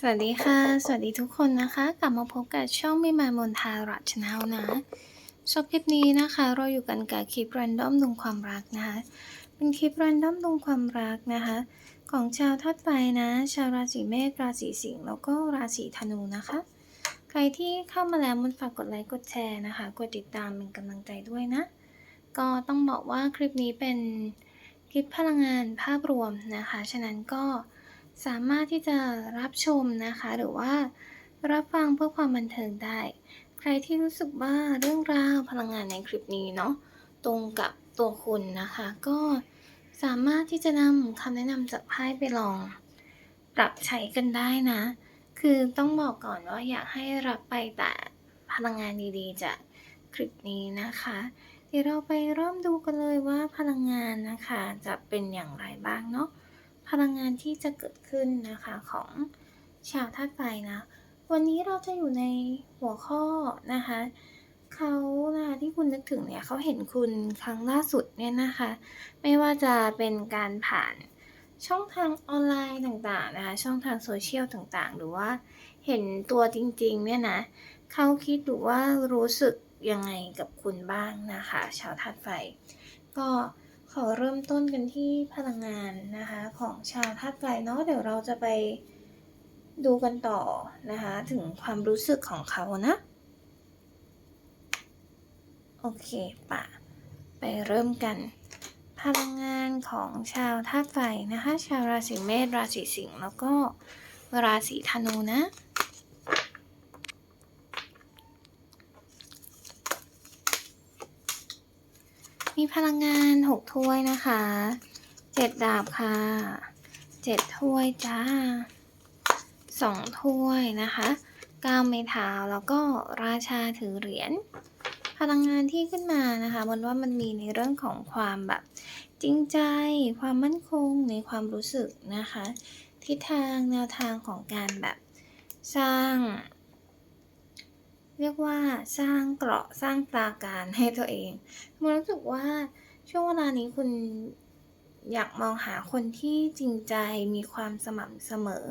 สวัสดีค่ะ สวัสดีทุกคนนะคะ กลับมาพบกับช่องมิมามนทารัชแนลนะชอบคลิปนี้นะคะ เราอยู่กันกับคลิปรันดอมดวงความรักนะคะ เป็นคลิปรันดอมดวงความรักนะคะ ของชาวทัดไฟนะ ชาวราศีเมษราศีสิงห์แล้วก็ราศีธนูนะคะ ใครที่เข้ามาแล้วมันฝากกดไลค์กดแชร์นะคะ กดติดตามเป็นกำลังใจด้วยนะ ก็ต้องบอกว่าคลิปนี้เป็นคลิปพลังงานภาพรวมนะคะ ฉะนั้นก็ สามารถที่จะรับชมนะคะ หรือว่ารับฟังเพื่อความบันเทิงได้ ใครที่รู้สึกว่าเรื่องราวพลังงานในคลิปนี้เนาะตรงกับตัวคุณนะคะ ก็สามารถที่จะนำคำแนะนำจากไพ่ไปลอง ปรับใช้กันได้นะ คือต้องบอกก่อนว่าอยากให้รับไปแต่พลังงานดีๆ จากคลิปนี้นะคะ เดี๋ยวเราไปเริ่มดูกันเลยว่าพลังงานนะคะ จะเป็นอย่างไรบ้างเนาะ พลังงานที่จะเกิดขึ้นนะคะของชาวธาตุไฟนะ วันนี้เราจะอยู่ในหัวข้อนะคะเขานะคะที่คุณนึกถึงเนี่ยเขาเห็นคุณครั้งล่าสุดเนี่ยนะคะ ไม่ว่าจะเป็นการผ่านช่องทางออนไลน์ต่างๆนะคะ ช่องทางโซเชียลต่างๆ หรือว่าเห็นตัวจริงๆเนี่ยนะเขาคิดหรือว่ารู้สึกยังไงกับคุณบ้างนะคะ ชาวธาตุไฟ ก็ ขอเริ่มต้นกันที่พลังงานนะคะของชาวธาตุไฟเนาะเดี๋ยวเราจะไปดูกันต่อนะคะถึงความรู้สึกของเขานะ โอเคปะไปเริ่มกัน พลังงานของชาวธาตุไฟนะคะ ชาวราศีเมษราศีสิงห์แล้วก็ราศีธนูนะ มีพลังงานหกถ้วยนะคะเจ็ดดาบค่ะเจ็ดถ้วยจ้าสองถ้วยนะคะเก้าไม้เท้าแล้วก็ราชาถือเหรียญพลังงานที่ขึ้นมานะคะมันว่ามันมีในเรื่องของความแบบจริงใจ ความมั่นคงในความรู้สึกนะคะ ทิศทางแนวทางของการแบบสร้าง เรียกว่าสร้างเกราะสร้างปราการให้ตัวเองมันรู้สึกว่าช่วงเวลานี้คุณอยากมองหาคนที่จริงใจมีความสม่ำเสมอ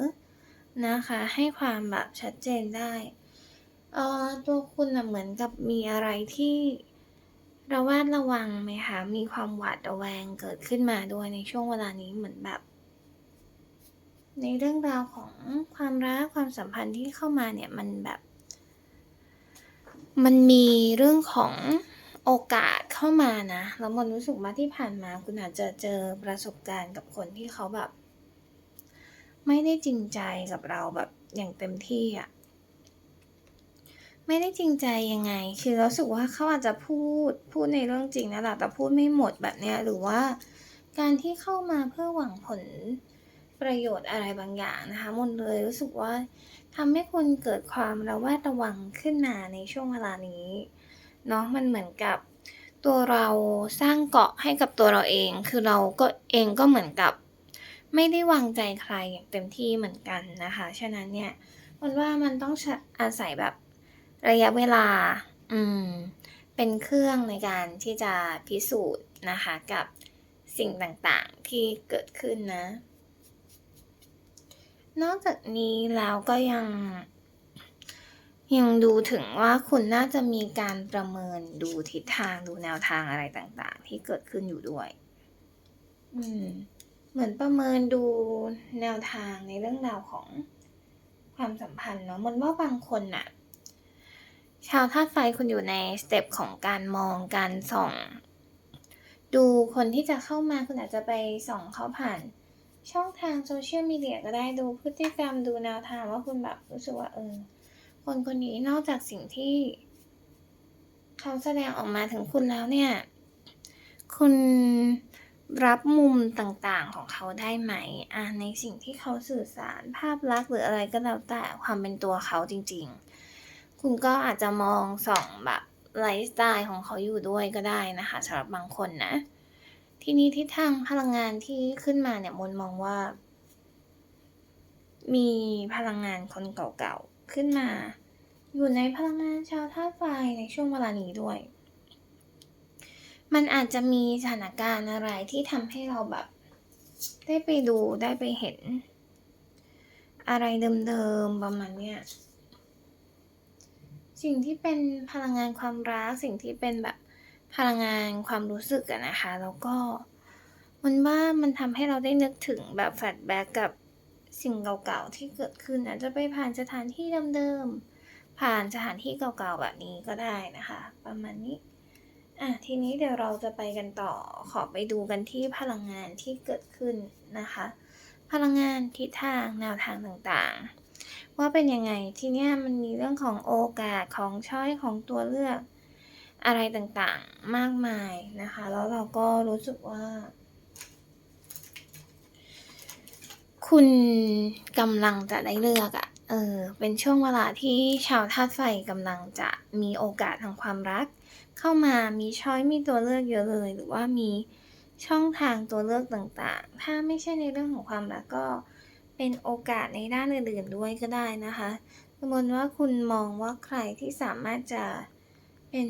นะคะ ให้ความแบบชัดเจนได้เอ่อตัวคุณนะเหมือนกับมีอะไรที่ระแวดระวังไหมคะ มีความหวาดระแวงเกิดขึ้นมาด้วยในช่วงเวลานี้เหมือนแบบ ในเรื่องราวของความรักความสัมพันธ์ที่เข้ามาเนี่ยมันแบบ มันมีเรื่องของโอกาสเข้ามานะ แล้วมันรู้สึกว่าที่ผ่านมาคุณอาจจะเจอประสบการณ์กับคนที่เขาแบบ ไม่ได้จริงใจกับเราแบบอย่างเต็มที่อะ่ะไม่ได้จริงใจยังไง คือรู้สึกว่าเขาอาจจะพูดพูดในเรื่องจริงนะแหละแต่พูดไม่หมดแบบเนี้ยหรือว่าการที่เข้ามาเพื่อหวังผลประโยชน์อะไรบางอย่างนะคะมนเลยรู้สึกว่า ทำให้คุณเกิดความระแวดระวังขึ้นมาในช่วงเวลานี้เนาะมันเหมือนกับตัวเราสร้างเกาะให้กับตัวเราเอง คือเราก็เองก็เหมือนกับ ไม่ได้วางใจใครอย่างเต็มที่เหมือนกันนะคะ ฉะนั้นเนี่ยมันว่ามันต้องอาศัยแบบระยะเวลา อืม เป็นเครื่องในการที่จะพิสูจน์นะคะกับสิ่งต่างๆที่เกิดขึ้นนะ นอกจากนี้แล้วก็ยัง ยังดูถึงว่าคุณน่าจะมีการประเมินดูทิศทางดูแนวทางอะไรต่าง ๆ ที่เกิดขึ้นอยู่ด้วย อืม เหมือนประเมินดูแนวทางในเรื่องราวของความสัมพันธ์เนาะมันว่าบางคนน่ะ ชาวธาตุไฟคุณอยู่ในสเต็ปของการมองการส่อง ดูคนที่จะเข้ามาคุณอาจจะไปส่องเขาผ่าน ช่องทางโซเชียลมีเดียก็ได้ดูพฤติกรรมดูแนวทางว่าคุณแบบรู้สึกว่าเออคนคนนี้นอกจากสิ่งที่เขาแสดงออกมาถึงคุณแล้วเนี่ย คุณรับมุมต่างๆของเขาได้ไหมอะในสิ่งที่เขาสื่อสารภาพลักษณ์หรืออะไรก็แล้วแต่ความเป็นตัวเขาจริง ๆ คุณก็อาจจะมองสองแบบไลฟ์สไตล์ของเขาอยู่ด้วยก็ได้นะคะสำหรับบางคนนะ ทีนี้ทิศทางพลังงานที่ขึ้นมาเนี่ยมนมองว่า มีพลังงานคนเก่าๆขึ้นมา อยู่ในพลังงานชาวธาตุไฟในช่วงเวลานี้ด้วย มันอาจจะมีสถานการณ์อะไรที่ทำให้เราแบบ ได้ไปดูได้ไปเห็น อะไรเดิมๆประมาณเนี้ยสิ่งที่เป็นพลังงานความรักสิ่งที่เป็นแบบ พลังงานความรู้สึกอะนะคะ แล้วก็มันว่ามันทำให้เราได้นึกถึงแบบแฟลชแบ็กกับสิ่งเก่าๆที่เกิดขึ้นอาจจะไปผ่านสถานที่เดิมๆผ่านสถานที่เก่าๆแบบนี้ก็ได้นะคะ ประมาณนี้อะทีนี้เดี๋ยวเราจะไปกันต่อขอไปดูกันที่พลังงานที่เกิดขึ้นนะคะ พลังงานทิศทางแนวทางต่างๆ ว่าเป็นยังไงทีเนี้ยมันมีเรื่องของโอกาสของช้อยของตัวเลือก อะไรต่างๆมากมายนะคะ แล้วเราก็รู้สึกว่า คุณกำลังจะได้เลือกอะ่ะเออเป็นช่วงเวลาที่ชาวธาตุไฟกำลังจะมีโอกาสทางความรัก เข้ามามีช้อยมีตัวเลือกเยอะเลย หรือว่ามีช่องทางตัวเลือกต่างๆ ถ้าไม่ใช่ในเรื่องของความรักก็เป็นโอกาสในด้านอื่นๆด้วยก็ได้นะคะสมมติว่าคุณมองว่าใครที่สามารถจะ เป็น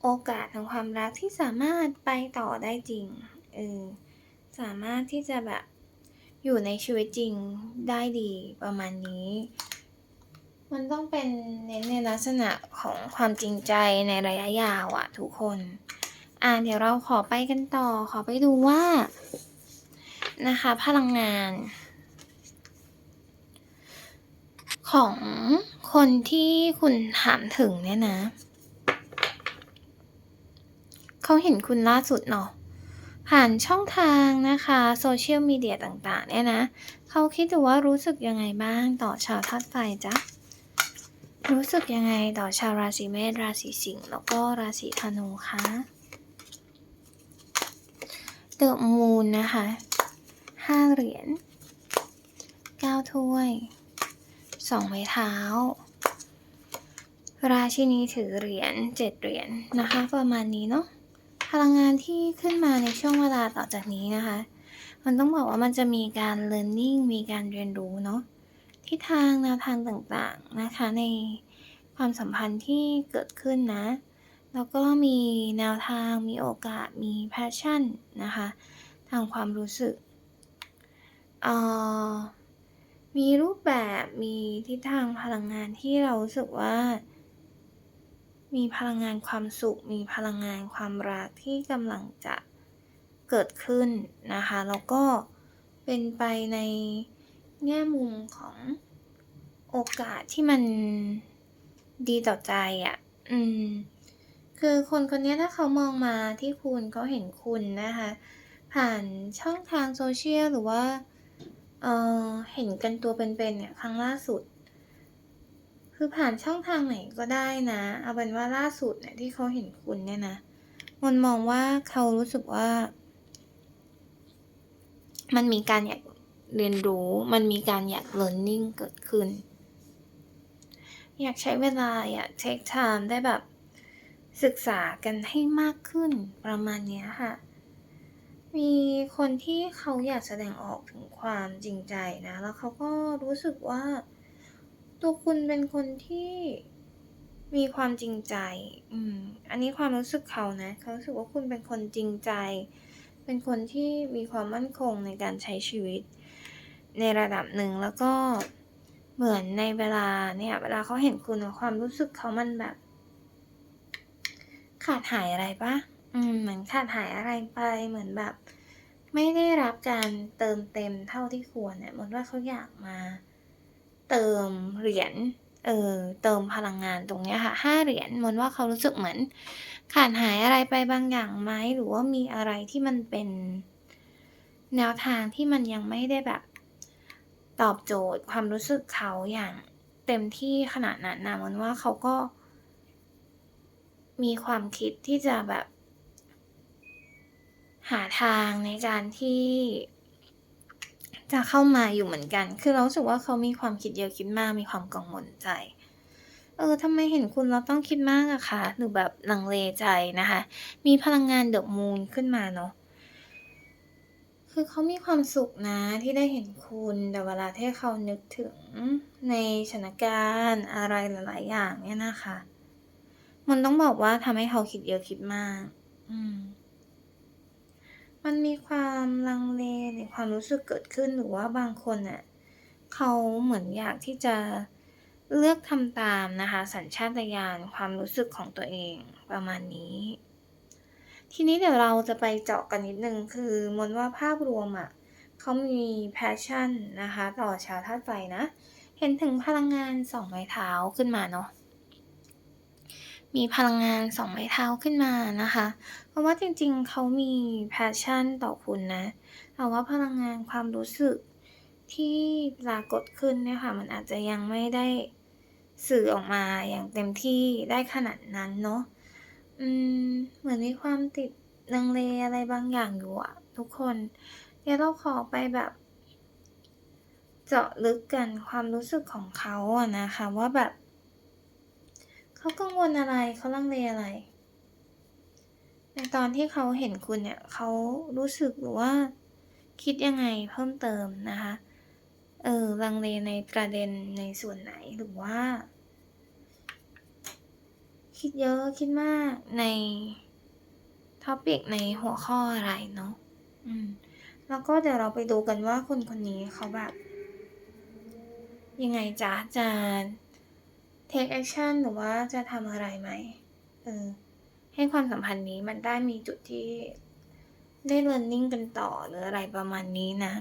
โอกาสทางความรักที่สามารถไปต่อได้จริง เออ สามารถที่จะแบบอยู่ในชีวิตจริงได้ดีประมาณนี้ มันต้องเป็นเน้นในลักษณะของความจริงใจในระยะยาวอะทุกคน อ่าเดี๋ยวเราขอไปกันต่อ ขอไปดูว่า นะคะพลังงาน ของคนที่คุณถามถึงเนี่ยนะ เขาเห็นคุณล่าสุดเนาะผ่านช่องทางนะคะโซเชียลมีเดียต่างๆ เนี่ยนะเขาคิดดูว่ารู้สึกยังไงบ้างต่อชาวธาตุไฟจ๊ะรู้สึกยังไงต่อชาวราศีเมษราศีสิงห์แล้วก็ราศีธนูคะเดอะมูนนะคะห้าเหรียญเก้าถ้วยสองไม้เท้า ราชินีถือเหรียญเจ็ดเหรียญนะคะ ประมาณนี้เนาะ ลังงานที่ขึ้นมาในช่วงเวลาต่อจากนี้นะคะ มันต้องบอกว่ามันจะมีการ learning มีการเรียนรู้เนาะทิศทางแนวทางต่างๆนะคะ ในความสัมพันธ์ที่เกิดขึ้นนะ แล้วก็มีแนวทางมีโอกาสมี passion นะคะ ทางความรู้สึกเอ่อมีรูปแบบมีทิศทางพลังงานที่เรารู้สึกว่า มีพลังงานความสุข มีพลังงานความรักที่กำลังจะเกิดขึ้นนะคะ แล้วก็เป็นไปในแง่มุมของโอกาสที่มันดีต่อใจอะ่ะ อืม คือคนคนนี้ถ้าเขามองมาที่คุณเขาเห็นคุณนะคะ ผ่านช่องทางโซเชียลหรือว่า เออเห็นกันตัวเป็นๆเนี่ยครั้งล่าสุด คือผ่านช่องทางไหนก็ได้นะ เอาเป็นว่าล่าสุดเนี่ยที่เขาเห็นคุณเนี่ยนะมันมองว่าเขารู้สึกว่า มันมีการอยากเรียนรู้ มันมีการอยาก learning เกิดขึ้น อยากใช้เวลาอยาก take time ได้แบบศึกษากันให้มากขึ้นประมาณนี้ค่ะ มีคนที่เขาอยากแสดงออกถึงความจริงใจนะ แล้วเขาก็รู้สึกว่า ตัวคุณเป็นคนที่มีความจริงใจ อืม อันนี้ความรู้สึกเขานะ เขารู้สึกว่าคุณเป็นคนจริงใจ เป็นคนที่มีความมั่นคงในการใช้ชีวิต ในระดับหนึ่งแล้วก็เหมือนในเวลาเนี่ยเวลาเขาเห็นคุณความรู้สึกเขามันแบบ ขาดหายอะไรปะอืม เหมือนขาดหายอะไรไป เหมือนแบบ ไม่ได้รับการเติมเต็มเท่าที่ควรเนี่ยเหมือนว่าเขาอยากมา เติมเหรียญเออเติมพลังงานตรงเนี้ยค่ะห้าเหรียญมนว่าเขารู้สึกเหมือน ขาดหายอะไรไปบางอย่างไหมหรือว่ามีอะไรที่มันเป็นแนวทางที่มันยังไม่ได้แบบ ตอบโจทย์ความรู้สึกเขาอย่างเต็มที่ขนาดนั้นนะมันว่าเขาก็ มีความคิดที่จะแบบ หาทางในการที่ จะเข้ามาอยู่เหมือนกัน คือเราสึกว่าเขามีความคิดเยอะคิดมาก มีความกังวลใจ เออทำไมเห็นคุณเราต้องคิดมากอะคะ หรือแบบลังเลใจนะคะ มีพลังงานเดอะมูนขึ้นมาเนาะ คือเขามีความสุขนะที่ได้เห็นคุณ แต่เวลาที่เขานึกถึงในสถานการณ์อะไรหลาย ๆ อย่างเนี่ยนะคะ มันต้องบอกว่าทำให้เขาคิดเยอะคิดมาก อืม มันมีความลังเลในความรู้สึกเกิดขึ้นหรือว่าบางคนน่ะเขาเหมือนอยากที่จะเลือกทำตามนะคะ สัญชาตญาณความรู้สึกของตัวเองประมาณนี้ ทีนี้เดี๋ยวเราจะไปเจาะกันนิดนึงคือมนว่าภาพรวมอะ่ะเขามีแพชชั่นนะคะ ต่อชาวธาตุไฟนะ เห็นถึงพลังงานสองไม้เท้าขึ้นมาเนาะ มีพลังงานสองไม้เท้าขึ้นมานะคะ เพราะว่าจริงๆ เขามีแพชชั่นต่อคุณนะแต่ว่าพลังงานความรู้สึกที่ปรากฏขึ้นเนี่ยค่ะ มันอาจจะยังไม่ได้สื่อออกมาอย่างเต็มที่ได้ขนาดนั้นเนาะ อืม เหมือนมีความติดลังเลอะไรบางอย่างอยู่อะทุกคน เดี๋ยวเราขอไปแบบ เจาะลึกกันความรู้สึกของเขาอะนะคะ ว่าแบบ เขากังวลอะไรเขาลังเลอะไร ในตอนที่เขาเห็นคุณเนี่ยเขารู้สึกหรือว่าคิดยังไงเพิ่มเติมนะคะ เออลังเลในประเด็นในส่วนไหนหรือว่า คิดเยอะคิดมากในท็อปิกในหัวข้ออะไรเนาะอืม แล้วก็เดี๋ยวเราไปดูกันว่าคนคนนี้เขาแบบ ยังไงจ๊ะจะ take action หรือว่าจะทำอะไรไหมเออให้ความสัมพันธ์นี้มันได้มีจุดที่ได้ learning กันต่อหรืออะไรประมาณนี้นะ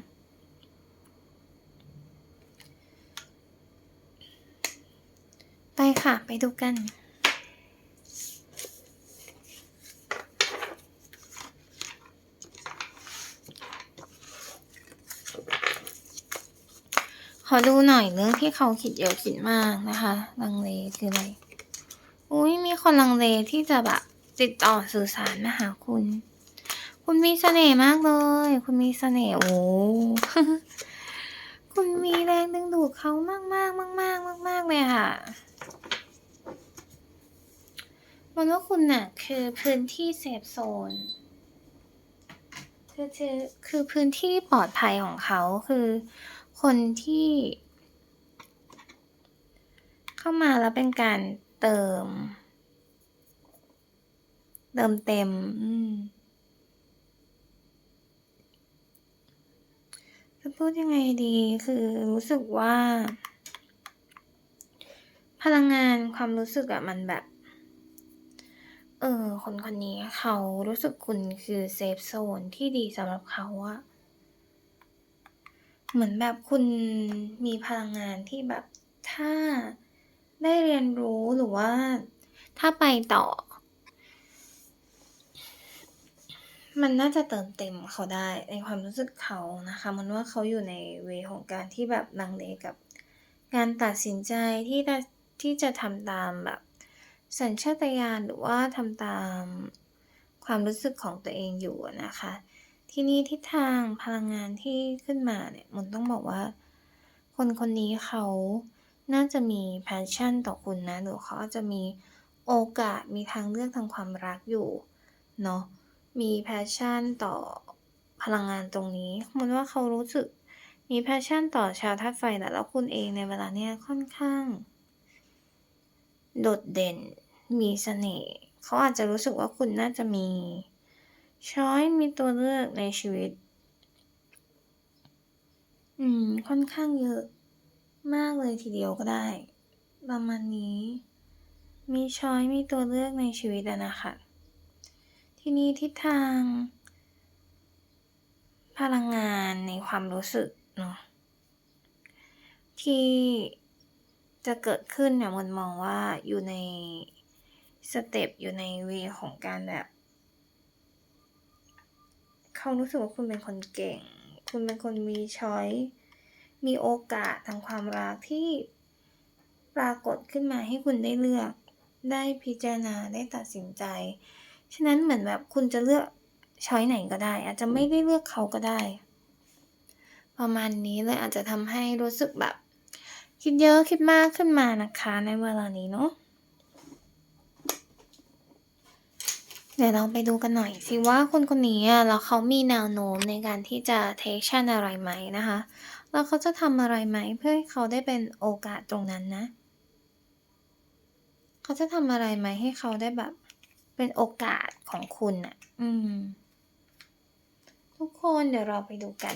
ไปค่ะ ไปดูกัน อดูหน่อยเรื่องที่เขาคิดเยอะคิดมากนะคะลังเลคืออะไรอุ้ยมีคนลังเลที่จะแบบติดต่อสื่อสารมาหาคุณ คุณมีเสน่ห์มากเลย คุณมีเสน่ห์โอ้คุณมีแรงดึงดูดเขามากมากมากมากมากมากเลยค่ะมันว่าคุณน่ะ คือพื้นที่เซฟโซนคือคือคือพื้นที่ปลอดภัยของเขาคือ คนที่ เข้ามาแล้วเป็นการเติม เติมเต็มจะพูดยังไงดีคือรู้สึกว่า พลังงานความรู้สึกอะมันแบบ เออ คนคนนี้เขารู้สึกคุณคือเซฟโซนที่ดีสำหรับเขาอะ เหมือนแบบคุณมีพลังงานที่แบบถ้าได้เรียนรู้หรือว่า ถ้าไปต่อ มันน่าจะเติมเต็มเขาได้ในความรู้สึกเขานะคะ มันว่าเขาอยู่ในเวของการที่แบบลังเลกับการตัดสินใจที่จะที่จะทำตามแบบ สัญชาตญาณหรือว่าทำตามความรู้สึกของตัวเองอยู่นะคะ ทีนี้ทิศทางพลังงานที่ขึ้นมาเนี่ยมันต้องบอกว่า คนคนนี้เขาน่าจะมีแพชชั่นต่อคุณนะหรือเขาอาจจะมีโอกาสมีทางเลือกทางความรักอยู่เนาะมีแพชชั่นต่อพลังงานตรงนี้มันว่าเขารู้สึกมีแพชชั่นต่อชาวธาตุไฟแหละแล้วคุณเองในเวลาเนี้ยค่อนข้าง โดดเด่นมีเสน่ห์เขาอาจจะรู้สึกว่าคุณน่าจะมี ช้อยมีตัวเลือกในชีวิต อืม ค่อนข้างเยอะ มากเลยทีเดียวก็ได้ ประมาณนี้ มีช้อยมีตัวเลือกในชีวิตอะนะคะ ทีนี้ทิศทาง พลังงานในความรู้สึกเนาะ ที่จะเกิดขึ้นเนี่ยมันมองว่าอยู่ในสเต็ปอยู่ในเวของการแบบ เขารู้สึกว่าคุณเป็นคนเก่ง คุณเป็นคนมีช้อย มีโอกาสทางความรักที่ปรากฏขึ้นมาให้คุณได้เลือก ได้พิจารณา ได้ตัดสินใจ ฉะนั้นเหมือนแบบคุณจะเลือกช้อยไหนก็ได้ อาจจะไม่ได้เลือกเขาก็ได้ ประมาณนี้เลยอาจจะทำให้รู้สึกแบบ คิดเยอะคิดมากขึ้นมานะคะในเวลานี้เนาะ เดี๋ยวเราไปดูกันหน่อยสิว่าคนคนนี้อะแล้วเขามีแนวโน้มในการที่จะเทคชั่นอะไรไหมนะคะ แล้วเขาจะทำอะไรไหมเพื่อให้เขาได้เป็นโอกาสตรงนั้นนะ เขาจะทำอะไรไหมให้เขาได้แบบ เป็นโอกาสของคุณอะ อืม ทุกคนเดี๋ยวเราไปดูกัน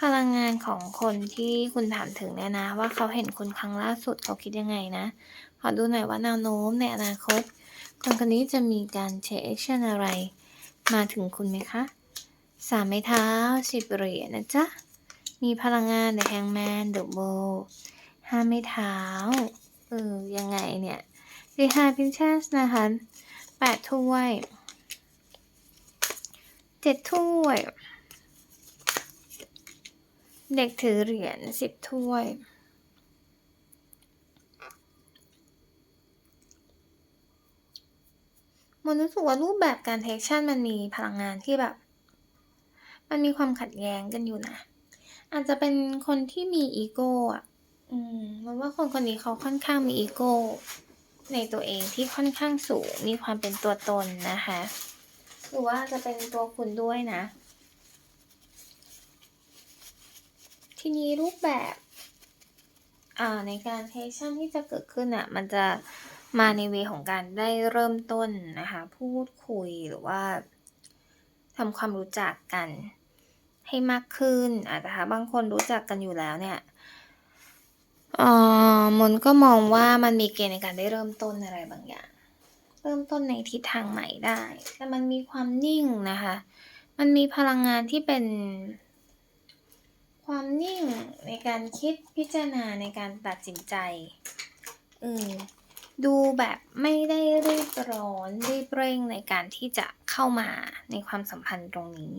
พลังงานของคนที่คุณถามถึงเนี่ยนะ ว่าเขาเห็นคุณครั้งล่าสุดเขาคิดยังไงนะ ขอดูหน่อยว่าแนวโน้มในอนาคต คนคนนี้จะมีการเทคแอคชั่นอะไร มาถึงคุณไหมคะสามไม้เท้าสิบเหรียญนะจ๊ะ มีพลังงาน The Hangman The Bull ห้าไม้เท้าเออยังไงเนี่ย The High Princess นะคะแปดถ้วยเจ็ดถ้วย เด็กถือเหรียญสิบถ้วย มันรู้สึกว่ารูปแบบการเทคชั่นมันมีพลังงานที่แบบ มันมีความขัดแย้งกันอยู่นะ อาจจะเป็นคนที่มีอีโก้อะอืมมันว่าคนคนนี้เขาค่อนข้างมีอีโก้ในตัวเองที่ค่อนข้างสูง มีความเป็นตัวตนนะคะ หรือว่าจะเป็นตัวคุณด้วยนะ ทีนี้รูปแบบอ่าในการเทชั่นที่จะเกิดขึ้นอะมันจะมาในเวของการได้เริ่มต้นนะคะพูดคุยหรือว่าทำความรู้จักกันให้มากขึ้นอาจจะบางคนรู้จักกันอยู่แล้วเนี่ยออมนก็มองว่ามันมีเกณฑ์ในการได้เริ่มต้นอะไรบางอย่าง เริ่มต้นในทิศทางใหม่ได้ แต่มันมีความนิ่งนะคะ มันมีพลังงานที่เป็น ความนิ่งในการคิดพิจารณาในการตัดสินใจเออดูแบบไม่ได้รีบร้อนรีบเร่งในการที่จะเข้ามาในความสัมพันธ์ตรงนี้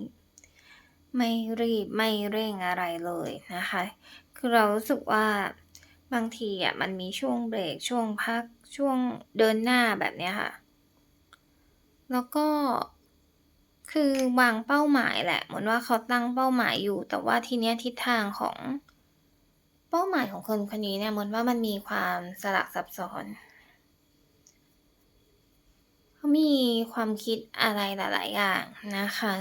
ไม่รีบไม่เร่งอะไรเลยนะคะ คือเรารู้สึกว่าบางทีอะมันมีช่วงเบรกช่วงพักช่วงเดินหน้าแบบนี้ค่ะ แล้วก็ คือวางเป้าหมายแหละ เหมือนว่าเขาตั้งเป้าหมายอยู่ แต่ว่าทีเนี้ยทิศทางของ เป้าหมายของคนคนนี้เนี่ยเหมือนว่ามันมีความสลับซับซ้อนเขามีความคิดอะไรหลาย ๆ อย่างนะคะ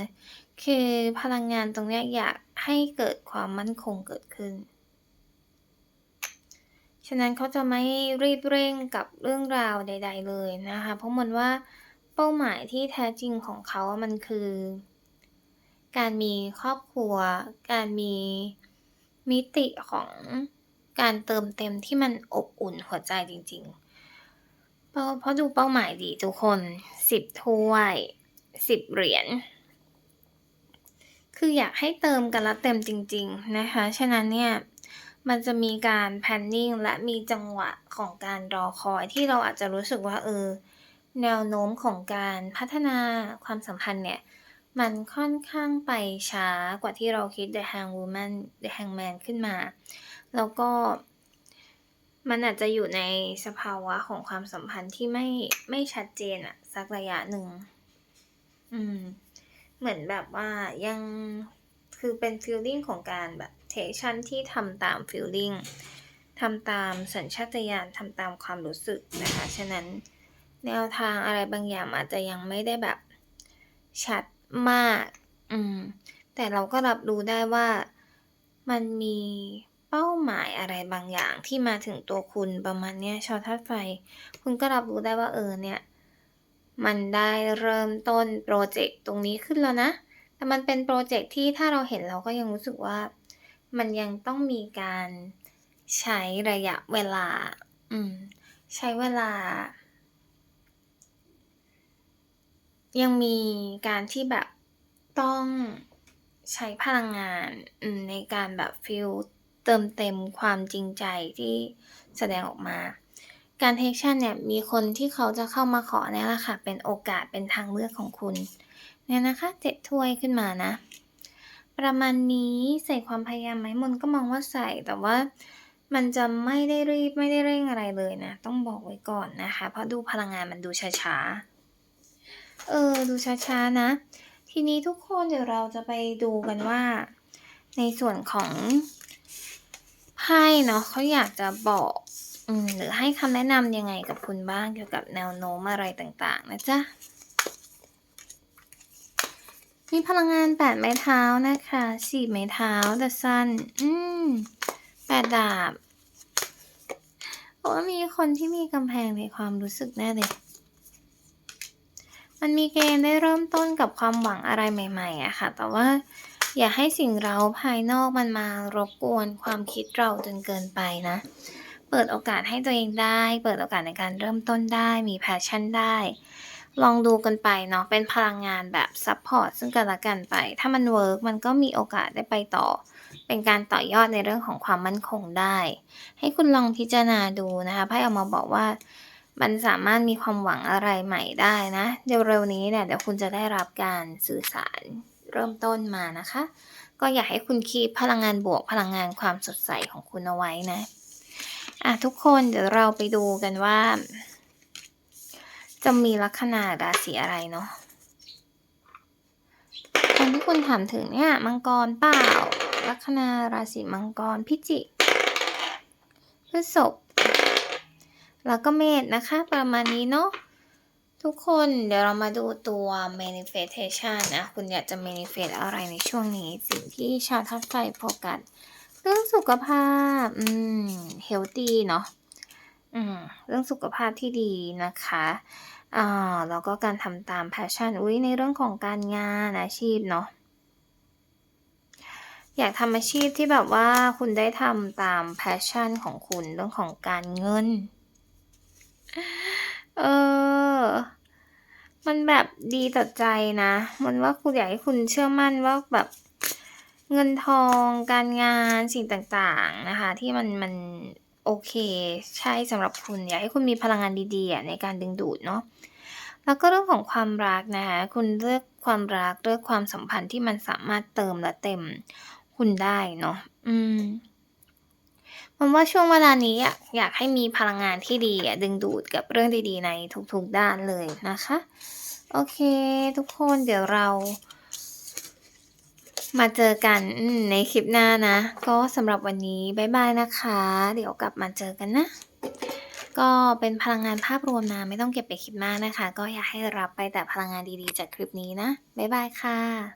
คือพลังงานตรงเนี้ยอยากให้เกิดความมั่นคงเกิดขึ้น ฉะนั้นเขาจะไม่รีบเร่งกับเรื่องราวใด ๆ เลยนะคะ เพราะมันว่า ป้าหมายที่แท้จริงของเขาอะมันคือ การมีครอบครัว การมีมิติของการเติมเต็มที่มันอบอุ่นหัวใจจริง ๆ เพราะเพราะดูเป้าหมายดีทุกคน10ถ้วย10เหรียญคืออยากให้เติมกันแล้วเต็มจริง ๆ นะคะ ฉะนั้นเนี่ยมันจะมีการ planning และมีจังหวะของการรอคอยที่เราอาจจะรู้สึกว่าเออ แนวโน้มของการพัฒนาความสัมพันธ์เนี่ย มันค่อนข้างไปช้ากว่าที่เราคิด The Hangwoman The Hangman ขึ้นมา แล้วก็มันอาจจะอยู่ในสภาวะของความสัมพันธ์ที่ไม่ไม่ชัดเจนอะสักระยะหนึ่ง อืม เหมือนแบบว่ายังคือเป็นฟีลลิ่งของการแบบเทชั่นที่ทำตามฟีลลิ่งทำตามสัญชาตญาณทำตามความรู้สึกนะคะ ฉะนั้น แนวทางอะไรบางอย่างอาจจะยังไม่ได้แบบชัดมาก อืม แต่เราก็รับรู้ได้ว่ามันมีเป้าหมายอะไรบางอย่างที่มาถึงตัวคุณประมาณเนี้ยชาวธาตุไฟ คุณก็รับรู้ได้ว่าเออเนี่ย มันได้เริ่มต้นโปรเจกต์ตรงนี้ขึ้นแล้วนะ แต่มันเป็นโปรเจกต์ที่ถ้าเราเห็นเราก็ยังรู้สึกว่า มันยังต้องมีการใช้ระยะเวลา อืม ใช้เวลา ยังมีการที่แบบต้องใช้พลังงานในการแบบฟีลเติมเต็มความจริงใจที่แสดงออกมา การเทคชั่นเนี่ยมีคนที่เขาจะเข้ามาขอเนี่ยแหละค่ะ เป็นโอกาสเป็นทางเลือกของคุณเนี่ยนะคะเจ็ดถ้วยขึ้นมานะ ประมาณนี้ใส่ความพยายามไหมมนก็มองว่าใส่แต่ว่ามันจะไม่ได้รีบไม่ได้เร่งอะไรเลยนะ ต้องบอกไว้ก่อนนะคะ เพราะดูพลังงานมันดูช้าๆ เออ ดูช้าๆนะ ทีนี้ทุกคนเดี๋ยวเราจะไปดูกันว่า ในส่วนของไพ่เนาะเขาอยากจะบอกอหรือให้คำแนะนำยังไงกับคุณบ้างเกี่ยวกับแนวโน้มอะไรต่างๆ นะจ๊ะ มีพลังงานแปดไม้เท้านะคะสี่ไม้เท้า The Sun อืมแปดดาบโอ้มีคนที่มีกำแพงในความรู้สึกแน่เลย มันมีเกณฑ์ได้เริ่มต้นกับความหวังอะไรใหม่ๆอะค่ะ แต่ว่าอย่าให้สิ่งเราภายนอกมันมารบกวนความคิดเราจนเกินไปนะ เปิดโอกาสให้ตัวเองได้ เปิดโอกาสในการเริ่มต้นได้ มี passion ได้ ลองดูกันไปเนาะ เป็นพลังงานแบบซัพพอร์ตซึ่งกันและกันไป ถ้ามันเวิร์กมันก็มีโอกาสได้ไปต่อ เป็นการต่อยอดในเรื่องของความมั่นคงได้ ให้คุณลองพิจารณาดูนะคะไพ่ออกมาบอกว่า มันสามารถมีความหวังอะไรใหม่ได้นะ เดี๋ยวเร็วนี้เนี่ยเดี๋ยวคุณจะได้รับการสื่อสารเริ่มต้นมานะคะ ก็อยากให้คุณคีปพลังงานบวกพลังงานความสดใสของคุณเอาไว้นะอะทุกคนเดี๋ยวเราไปดูกันว่า จะมีลัคนาราศีอะไรเนาะคนที่คุณถามถึงเนี่ยมังกรเปล่าลัคนาราศีมังกรพิจิกพฤษภ แล้วก็เมษนะคะ ประมาณนี้เนาะทุกคนเดี๋ยวเรามาดูตัว manifestation นะคุณอยากจะ manifest อะไรในช่วงนี้ สิ่งที่ชาวทัพไฟโฟกัสเรื่องสุขภาพ อืม healthy เนาะอืม เรื่องสุขภาพที่ดีนะคะอ่าแล้วก็การทำตาม passion อุ้ยในเรื่องของการงานอาชีพเนาะอยากทำอาชีพที่แบบว่าคุณได้ทำตาม passion ของคุณเรื่องของการเงิน เออ มันแบบดีต่อใจนะ มันว่าคุณอยากให้คุณเชื่อมั่นว่าแบบเงินทองการงานสิ่งต่างๆนะคะ ที่มันมันโอเคใช่สำหรับคุณอยากให้คุณมีพลังงานดีๆในการดึงดูดเนาะแล้วก็เรื่องของความรักนะคะคุณเลือกความรักเลือกความสัมพันธ์ที่มันสามารถเติมและเต็มคุณได้เนาะอืม มันว่าช่วงเวลานี้อะอยากให้มีพลังงานที่ดีอะดึงดูดกับเรื่องดีๆ ในทุกๆด้านเลยนะคะ โอเค ทุกคนเดี๋ยวเรา มาเจอกันในคลิปหน้านะ ก็สำหรับวันนี้บ๊ายบายนะคะ เดี๋ยวกลับมาเจอกันนะ ก็เป็นพลังงานภาพรวมนะไม่ต้องเก็บไปคิดมากนะคะ ก็อยากให้รับไปแต่พลังงานดีๆ จากคลิปนี้นะบ๊ายบายค่ะ